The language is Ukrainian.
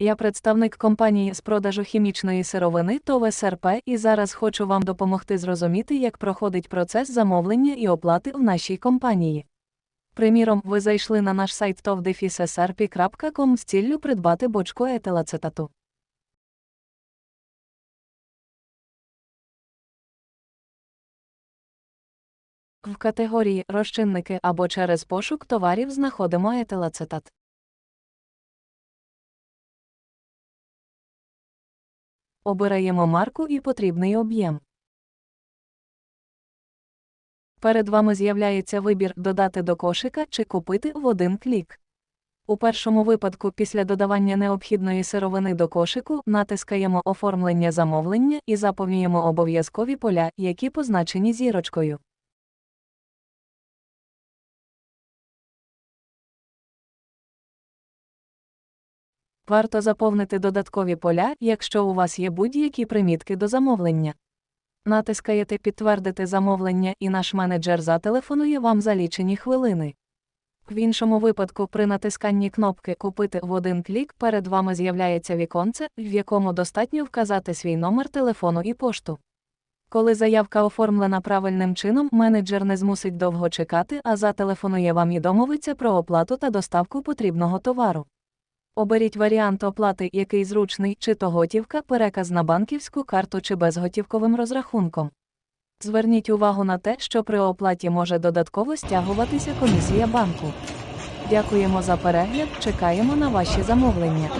Я представник компанії з продажу хімічної сировини ТОВ СРП і зараз хочу вам допомогти зрозуміти, як проходить процес замовлення і оплати в нашій компанії. Приміром, ви зайшли на наш сайт tovdefisesrp.com з ціллю придбати бочку етилацетату. В категорії розчинники або через пошук товарів знаходимо етилацетат. Обираємо марку і потрібний об'єм. Перед вами з'являється вибір додати до кошика чи купити в один клік. У першому випадку, після додавання необхідної сировини до кошику, натискаємо Оформлення замовлення і заповнюємо обов'язкові поля, які позначені зірочкою. Варто заповнити додаткові поля, якщо у вас є будь-які примітки до замовлення. Натискаєте Підтвердити замовлення і наш менеджер зателефонує вам за лічені хвилини. В іншому випадку, при натисканні кнопки Купити в один клік перед вами з'являється віконце, в якому достатньо вказати свій номер телефону і пошту. Коли заявка оформлена правильним чином, менеджер не змусить довго чекати, а зателефонує вам і домовиться про оплату та доставку потрібного товару. Оберіть варіант оплати, який зручний, чи то готівка, переказ на банківську карту чи безготівковим розрахунком. Зверніть увагу на те, що при оплаті може додатково стягуватися комісія банку. Дякуємо за перегляд, чекаємо на ваші замовлення.